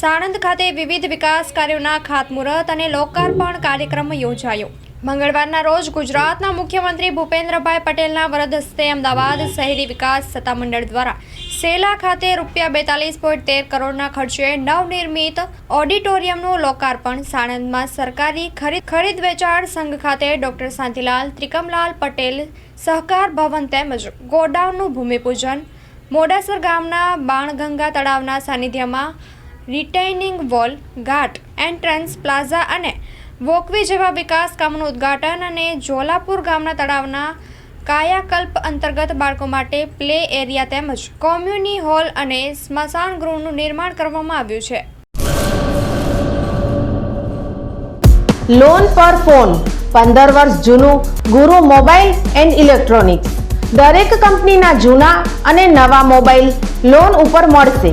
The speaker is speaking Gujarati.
સાણંદ ખાતે વિવિધ વિકાસ કાર્યોના ખાતમુહૂર્ત અને લોકાર્પણ કાર્યક્રમ યોજાયો. મંગળવારના રોજ ગુજરાતના મુખ્યમંત્રી ભૂપેન્દ્રભાઈ પટેલના વરદ હસ્તે અમદાવાદ શહેરી વિકાસ સત્તામંડળ દ્વારા સેલા ખાતે રૂપિયા બેતાલીસ પોઈન્ટ તેર કરોડના ખર્ચે નવનિર્મિત ઓડિટોરિયમનું લોકાર્પણ સાણંદમાં સરકારી ખરીદ ખરીદ વેચાણ સંઘ ખાતે ડોક્ટર શાંતિલાલ ત્રિકમલાલ પટેલ સહકાર ભવન તેમજ ગોડાઉનનું ભૂમિપૂજન મોડાસર ગામના બાણગંગા તળાવના સાનિધ્યમાં retaining wall, ghat, entrance, plaza અને વોકવે જેવા વિકાસ કામોનું ઉદ્ઘાટન અને જોલાપુર ગામના તળાવના કાયાકલ્પ અંતર્ગત બાળકો માટે પ્લે એરિયા તેમજ કોમ્યુની હોલ અને સ્મશાન ગૃહનું નિર્માણ કરવામાં આવ્યું છે. લોન પર ફોન પંદર વર્ષ જૂનું, ગુરુ મોબાઈલ એન્ડ ઇલેક્ટ્રોનિક્સ. દરેક કંપનીના જૂના અને નવા મોબાઈલ લોન ઉપર મળશે.